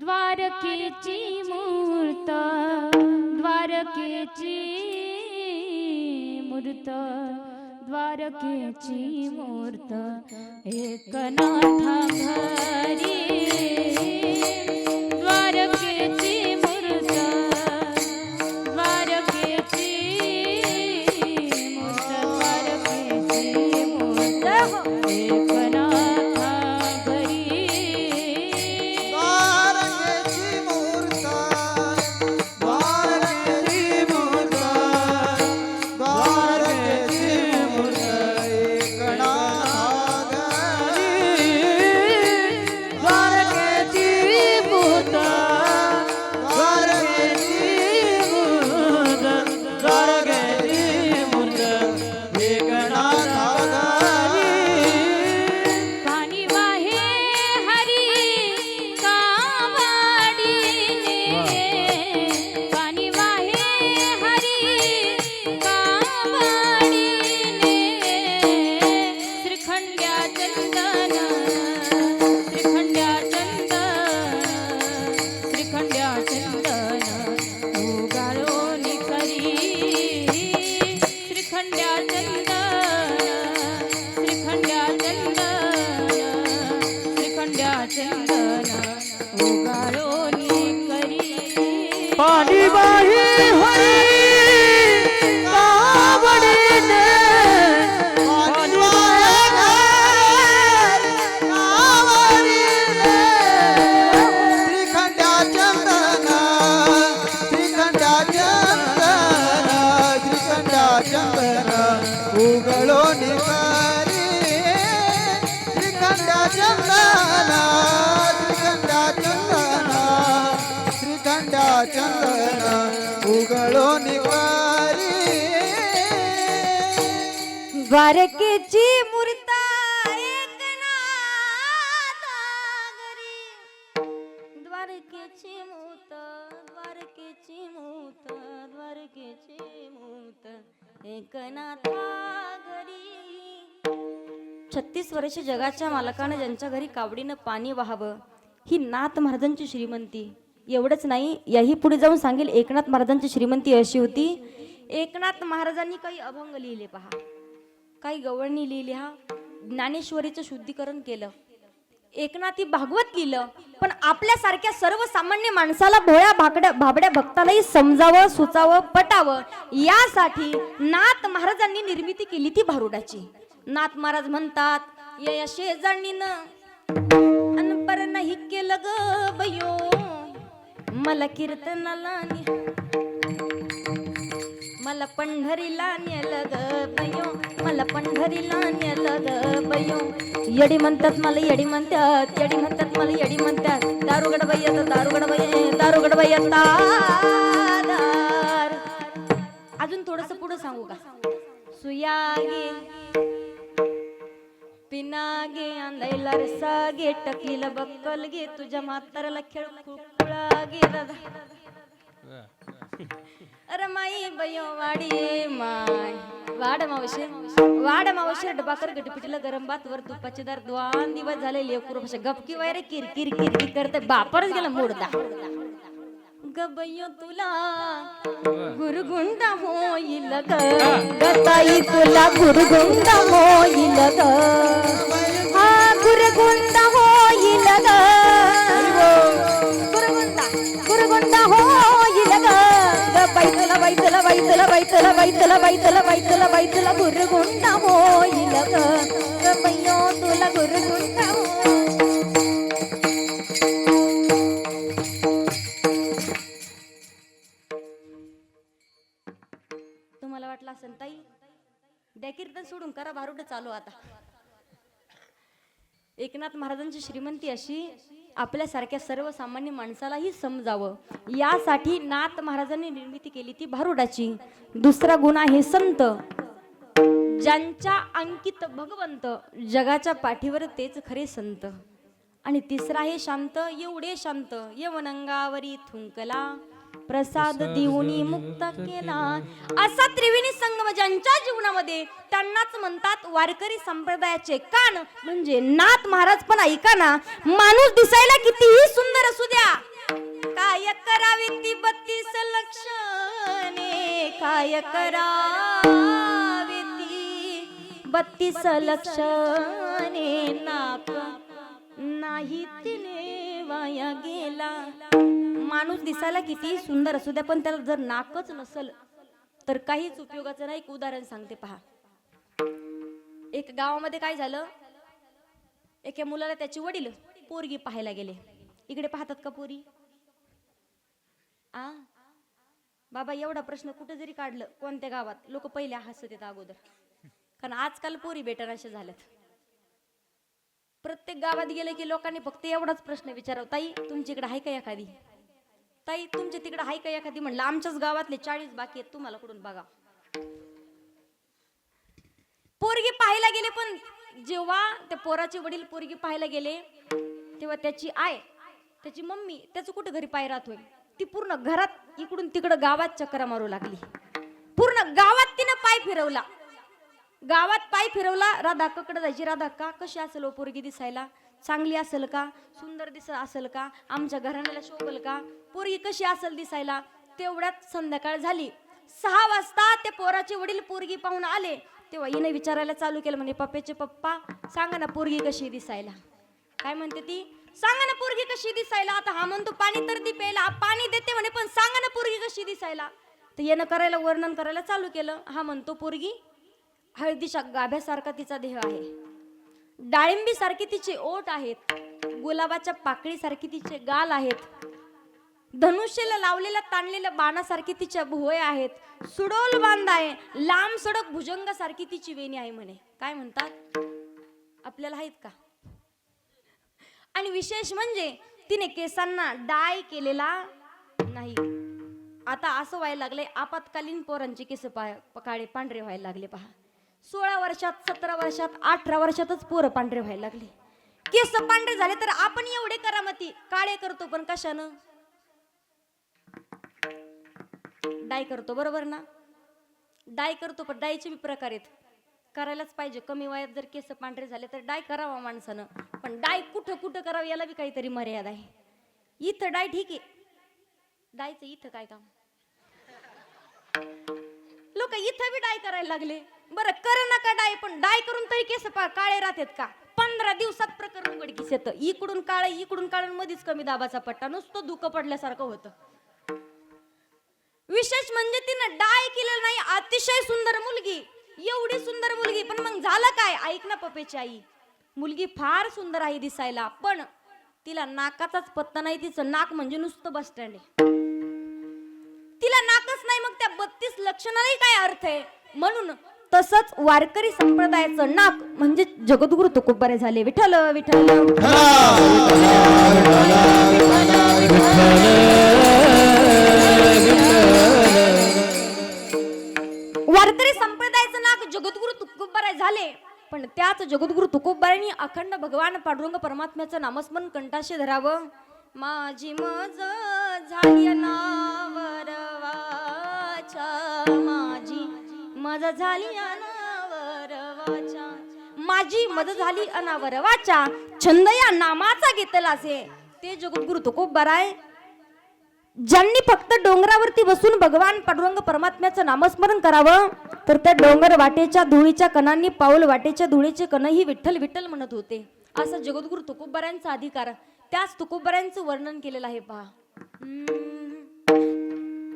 द्वारकेची मूर्त द्वारकेची मूर्त द्वारकेची मूर्त एकनाथा घरी. द्वारकेची चंदन उगाळोनी करी. पाणी बाही हरी चंदन उगळो निवारी. द्वारकेची मूर्ता एकनाथा द्वारकेची मूत द्वारकेची मूत द्वारकेची मूत एकनाथा घरी छत्तीस वर्ष जगाच्या मालकानं ज्यांच्या घरी कावडीनं पाणी व्हावं ही नाथ महाराजांची श्रीमंती. एवढंच नाही याही पुढे जाऊन सांगेल एकनाथ महाराजांची श्रीमंती अशी होती. एकनाथ महाराजांनी काही अभंग लिहिले पहा. काही गवळणी लिहिली हा ज्ञानेश्वरीचं शुद्धीकरण केलं. एकनाथी भागवत लिहिलं पण आपल्यासारख्या सर्वसामान्य माणसाला भोळ्या भाकड्या भाबड्या भक्तालाही समजावं सुचावं पटावं यासाठी नाथ महाराजांनी निर्मिती केली ती भारुडाची. नाथ महाराज म्हणतात या शेजाणीनं अनपर नाही केलं ग बयो. मला कीर्तनाला मला पंढरीला नेलं ग बयो. मला पंढरीला नेलं ग बयो. येडी म्हणतात मला येडी म्हणतात येडी म्हणतात मला येडी म्हणतात. दारुगड बाई आता दारुगड बाई दारुगड बाई आता अजून थोडस पुढे सांगू का? सुयागे. पिनागे आंदायला रसागे टकलीला बक्कल गे तुझ्या म्हाताऱ्याला खेळ खुळा गे दादा. अरे माई बयो वाडी माय वाड मावशे वाड मावशे डबाकर गटपिटीला गरम भात वर तुपाचे दार दोन दिवस झाले लेकरू भाषा गपकी वायरे किर किर करते बापरच गेला मोडदा. गबयो तुला गुरुगुंडा होईल गताई तुला गुरुगुंडा होईल ग. हा गुरगुंड होईल ग. गुरगुंड गुरुगुंडा होईल ग. ग बैतला बैतला बैतला बैतला बैतला बैतला बैतला बैतला गुरुगुंडा होईल ग. गबयो तुला गुरगुंड तुम्हाला वाटलं असेल ताई? द्या कीर्तन सोडून करा भारुड चालू आता. एकनाथ महाराजांची श्रीमंती अशी आपल्यासारख्या सर्वसामान्य माणसालाही समजावं. यासाठी नाथ महाराजांनी निर्मिती केली ती भारुडाची. दुसरा गुण आहे संत. ज्यांच्या अंकित भगवंत जगाच्या पाठीवर तेच खरे संत. आणि तिसरा आहे शांत एवढे शांत यवनंगावरी थुंकला. प्रसाद देऊनी मुक्त केला. असा त्रिवेणी संगम ज्यांच्या जीवनामध्ये त्यांनाच म्हणतात वारकरी संप्रदायाचे कान. म्हणजे नाथ महाराज पण ऐका ना माणूस दिसायला कितीही सुंदर असू द्या. करावी ती बत्तीस लक्षणे? काय करावी ती बत्तीस लक्षणे? नाक नाही तिने वाया गेला. माणूस दिसायला किती सुंदर असू द्या पण त्याला जर नाकच नसल तर काहीच उपयोगाचं नाही. एक उदाहरण सांगते पहा. एक गावामध्ये काय झालं? एका मुलाला त्याचे वडील पोरगी पाहायला गेले. इकडे पाहतात का पोरी? आ? बाबा एवढा प्रश्न कुठे जरी काढलं कोणत्या गावात? लोक पहिले हसत येत अगोदर. कारण आजकाल पोरी बेटर झाल्यात. प्रत्येक गावात गेले की लोकांनी फक्त एवढाच प्रश्न विचाराव ताई तुमच्या इकडे आहे का एखादी? ताई तुमच्या तिकडे आहे का एखादी? म्हणलं आमच्याच गावातले चाळीस बाकी आहेत तुम्हाला कुठून बघा पोरगी पाहायला गेले पण जेव्हा त्या पोराचे वडील पोरगी पाहायला गेले तेव्हा त्याची आय त्याची मम्मी त्याचं कुठं घरी पाय राहतोय? ती पूर्ण घरात इकडून तिकडं गावात चक्रा मारू लागली. पूर्ण गावात तिनं पाय फिरवला. गावात पाय फिरवला राधा ककडं जायची. राधा का कशी असेल हो पोरगी दिसायला? चांगली असेल का? सुंदर दिस असेल का? आमच्या घराण्याला शोभल का? पोरगी कशी असेल दिसायला? तेवढ्यात संध्याकाळ झाली. सहा वाजता ते पोराचे वडील पोरगी पाहून आले. तेव्हा हिने विचारायला चालू केलं म्हणजे पप्प्याचे पप्पा सांगा ना पोरगी कशी दिसायला? काय म्हणते ती? सांगा ना पोरगी कशी दिसायला? आता हा म्हणतो पाणी तर ती प्यायला पाणी देते म्हणे पण सांगा ना पोरगी कशी दिसायला? तर येणं करायला वर्णन करायला चालू केलं. हा म्हणतो पोरगी हळदीच्या गाभ्यासारखा तिचा देह आहे. डाळिंबी सारखी तिचे ओठ आहेत. गुलाबाच्या पाकळीसारखी तिचे गाल आहेत. धनुष्याला लावलेल्या ताणलेल्या बाणासारखी तिच्या भुवया आहेत. सुडोल बांध आहे. लांब सडक भुजंगासारखी तिची वेणी आहे म्हणे. काय म्हणतात? आपल्याला आहेत का? आणि विशेष म्हणजे तिने केसांना डाय केलेला नाही. आता असं व्हायला लागले आपत्कालीन पोरांचे केस पा काळे पांढरे व्हायला लागले पहा. सोळा वर्षात सतरा वर्षात अठरा वर्षातच पोरं पांढरे व्हायला लागले. केस पांढरे झाले तर आपण एवढे करामती. काळे करतो पण कशानं? डाय करतो बरोबर ना? डाय करतो पण डायचे बी प्रकार आहेत. करायलाच पाहिजे. कमी वयात जर केस पांढरे झाले तर डाय करावा माणसानं. पण डाय कुठं कुठं करावं याला बी काहीतरी मर्यादा आहे. इथं डाय ठीक आहे. डायचं इथं काय काम? लोक इथं बी डाय करायला लागले. बरं कर नका डाय पण डाय करून तरी केस पा काळे राहतात का? पंधरा दिवसात प्रकरण उघडकीस येतं इकडून काळ इकडून काळ मध्येच कमी दाबाचा पट्टा. नुसतं दुःख पडल्यासारखं होतं. विशेष म्हणजे तिनं डाय केलेलं नाही अतिशय सुंदर मुलगी. एवढी सुंदर मुलगी पण मग झालं काय? ऐक ना पप्पेची आई. मुलगी फार सुंदर आहे दिसायला पण तिला नाकाचाच पत्ता नाही तिचं नाक म्हणजे नुसतं बस स्टँड आहे. तिला नाकच नाही मग त्या बत्तीस लक्षणालाही काय अर्थ आहे? म्हणून तसंच वारकरी संप्रदायाचं नाक म्हणजे जगद्गुरु तुकोबरे झाले. विठ्ठल विठ्ठल वारकरी संप्रदायाचं नाक जगद्गुरु तुकोबारे झाले. पण त्याच जगद्गुरु तुकोबरायांनी अखंड भगवान पांडुरंग परमात्म्याचं नामस्मरण कंठाशी धरावं. माझी मज झाली अनावर वाचा मज झाली अनावर वाचा माझी मज झाली अनावर वाचा छंद या नामाचा घेतला असे ते जगद्गुरु तुकोबराय ज्यांनी फक्त डोंगरावरती बसून भगवान पांडुरंग परमात्म्याचं नामस्मरण करावं तर त्या डोंगर वाटेच्या धुळीच्या कणांनी पाऊल वाटेच्या धुळीचे कणही विठ्ठल विठ्ठल म्हणत होते. असं जगद्गुरु तुकोबऱ्यांचा अधिकार. त्याच तुकोबऱ्यांचं वर्णन केलेलं आहे पहा.